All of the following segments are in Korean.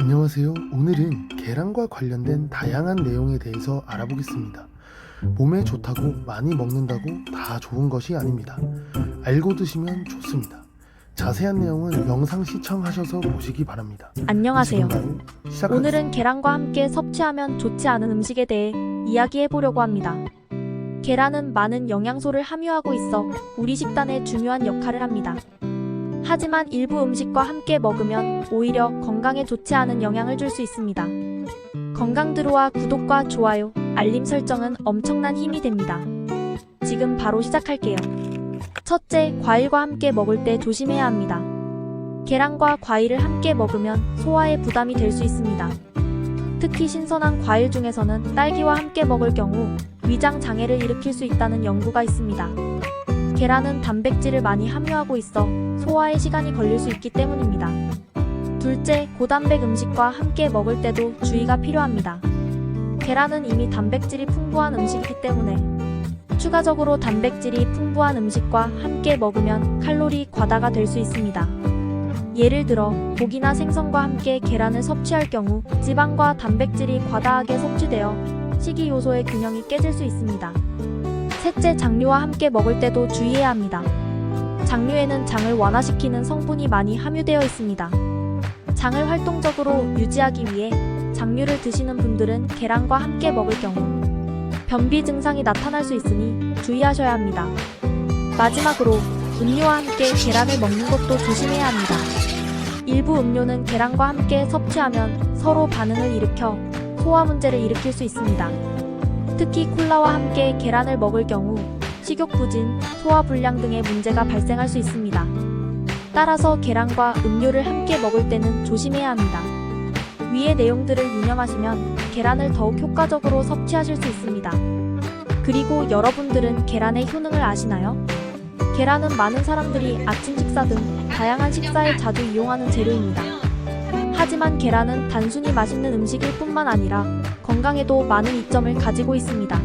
안녕하세요. 오늘은 계란과 관련된 다양한 내용에 대해서 알아보겠습니다. 몸에 좋다고 많이 먹는다고 다 좋은 것이 아닙니다. 알고 드시면 좋습니다. 자세한 내용은 영상 시청하셔서 보시기 바랍니다. 안녕하세요. 오늘은 계란과 함께 섭취하면 좋지 않은 음식에 대해 이야기해 보려고 합니다. 계란은 많은 영양소를 함유하고 있어 우리 식단에 중요한 역할을 합니다. 하지만 일부 음식과 함께 먹으면 오히려 건강에 좋지 않은 영향을 줄 수 있습니다. 건강 드로와 구독과 좋아요, 알림 설정은 엄청난 힘이 됩니다. 지금 바로 시작할게요. 첫째, 과일과 함께 먹을 때 조심해야 합니다. 계란과 과일을 함께 먹으면 소화에 부담이 될 수 있습니다. 특히 신선한 과일 중에서는 딸기와 함께 먹을 경우 위장 장애를 일으킬 수 있다는 연구가 있습니다. 계란은 단백질을 많이 함유하고 있어 소화에 시간이 걸릴 수 있기 때문입니다. 둘째, 고단백 음식과 함께 먹을 때도 주의가 필요합니다. 계란은 이미 단백질이 풍부한 음식이기 때문에 추가적으로 단백질이 풍부한 음식과 함께 먹으면 칼로리 과다가 될 수 있습니다. 예를 들어 고기나 생선과 함께 계란을 섭취할 경우 지방과 단백질이 과다하게 섭취되어 식이 요소의 균형이 깨질 수 있습니다. 셋째, 장류와 함께 먹을 때도 주의해야 합니다. 장류에는 장을 완화시키는 성분이 많이 함유되어 있습니다. 장을 활동적으로 유지하기 위해 장류를 드시는 분들은 계란과 함께 먹을 경우 변비 증상이 나타날 수 있으니 주의하셔야 합니다. 마지막으로 음료와 함께 계란을 먹는 것도 조심해야 합니다. 일부 음료는 계란과 함께 섭취하면 서로 반응을 일으켜 소화 문제를 일으킬 수 있습니다. 특히 콜라와 함께 계란을 먹을 경우 식욕 부진, 소화 불량 등의 문제가 발생할 수 있습니다. 따라서 계란과 음료를 함께 먹을 때는 조심해야 합니다. 위의 내용들을 유념하시면 계란을 더욱 효과적으로 섭취하실 수 있습니다. 그리고 여러분들은 계란의 효능을 아시나요? 계란은 많은 사람들이 아침 식사 등 다양한 식사에 자주 이용하는 재료입니다. 하지만 계란은 단순히 맛있는 음식일 뿐만 아니라 건강에도 많은 이점을 가지고 있습니다.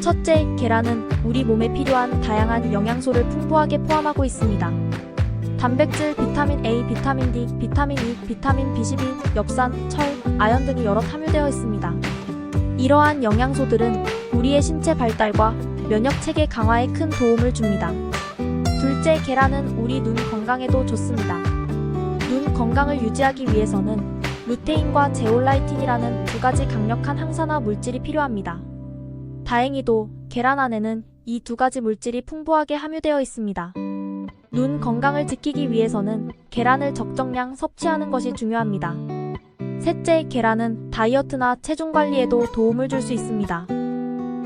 첫째, 계란은 우리 몸에 필요한 다양한 영양소를 풍부하게 포함하고 있습니다. 단백질, 비타민 A, 비타민 D, 비타민 E, 비타민 B12, 엽산, 철, 아연 등이 여럿 함유되어 있습니다. 이러한 영양소들은 우리의 신체 발달과 면역 체계 강화에 큰 도움을 줍니다. 둘째, 계란은 우리 눈 건강에도 좋습니다. 눈 건강을 유지하기 위해서는 루테인과 제올라이틴이라는 두 가지 강력한 항산화 물질이 필요합니다. 다행히도 계란 안에는 이 두 가지 물질이 풍부하게 함유되어 있습니다. 눈 건강을 지키기 위해서는 계란을 적정량 섭취하는 것이 중요합니다. 셋째, 계란은 다이어트나 체중 관리에도 도움을 줄 수 있습니다.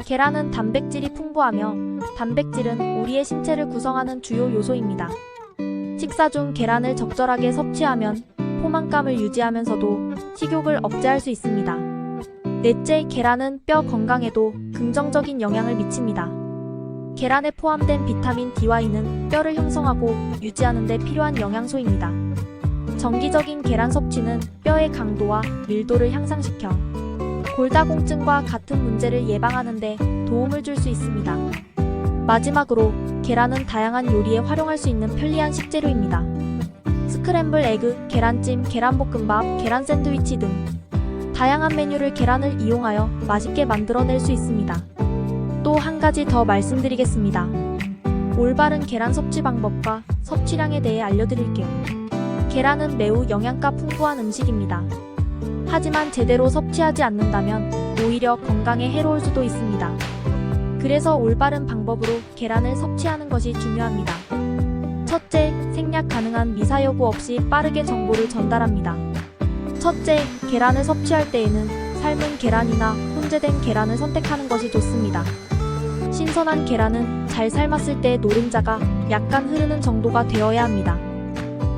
계란은 단백질이 풍부하며 단백질은 우리의 신체를 구성하는 주요 요소입니다. 식사 중 계란을 적절하게 섭취하면 포만감을 유지하면서도 식욕을 억제할 수 있습니다. 넷째, 계란은 뼈 건강에도 긍정적인 영향을 미칩니다. 계란에 포함된 비타민 D와 E는 뼈를 형성하고 유지하는 데 필요한 영양소입니다. 정기적인 계란 섭취는 뼈의 강도와 밀도를 향상시켜 골다공증과 같은 문제를 예방하는 데 도움을 줄 수 있습니다. 마지막으로 계란은 다양한 요리에 활용할 수 있는 편리한 식재료입니다. 스크램블 에그, 계란찜, 계란볶음밥, 계란 샌드위치 등 다양한 메뉴를 계란을 이용하여 맛있게 만들어낼 수 있습니다. 또 한 가지 더 말씀드리겠습니다. 올바른 계란 섭취 방법과 섭취량에 대해 알려드릴게요. 계란은 매우 영양가 풍부한 음식입니다. 하지만 제대로 섭취하지 않는다면 오히려 건강에 해로울 수도 있습니다. 그래서 올바른 방법으로 계란을 섭취하는 것이 중요합니다. 첫째, 생략 가능한 미사 여부 없이 빠르게 정보를 전달합니다. 첫째, 계란을 섭취할 때에는 삶은 계란이나 혼재된 계란을 선택하는 것이 좋습니다. 신선한 계란은 잘 삶았을 때 노른자가 약간 흐르는 정도가 되어야 합니다.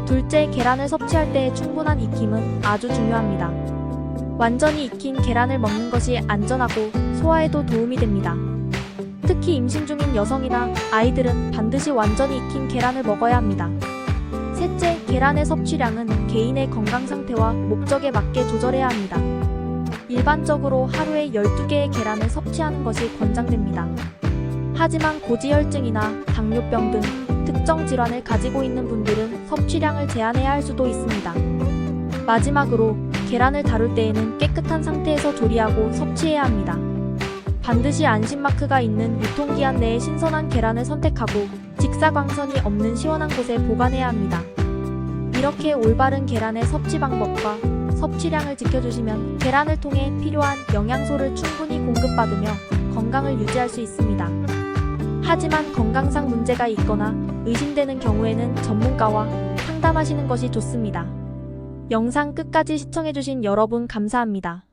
둘째, 계란을 섭취할 때의 충분한 익힘은 아주 중요합니다. 완전히 익힌 계란을 먹는 것이 안전하고 소화에도 도움이 됩니다. 특히 임신 중인 여성이나 아이들은 반드시 완전히 익힌 계란을 먹어야 합니다. 셋째, 계란의 섭취량은 개인의 건강 상태와 목적에 맞게 조절해야 합니다. 일반적으로 하루에 12개의 계란을 섭취하는 것이 권장됩니다. 하지만 고지혈증이나 당뇨병 등 특정 질환을 가지고 있는 분들은 섭취량을 제한해야 할 수도 있습니다. 마지막으로 계란을 다룰 때에는 깨끗한 상태에서 조리하고 섭취해야 합니다. 반드시 안심마크가 있는 유통기한 내에 신선한 계란을 선택하고 직사광선이 없는 시원한 곳에 보관해야 합니다. 이렇게 올바른 계란의 섭취 방법과 섭취량을 지켜주시면 계란을 통해 필요한 영양소를 충분히 공급받으며 건강을 유지할 수 있습니다. 하지만 건강상 문제가 있거나 의심되는 경우에는 전문가와 상담하시는 것이 좋습니다. 영상 끝까지 시청해주신 여러분 감사합니다.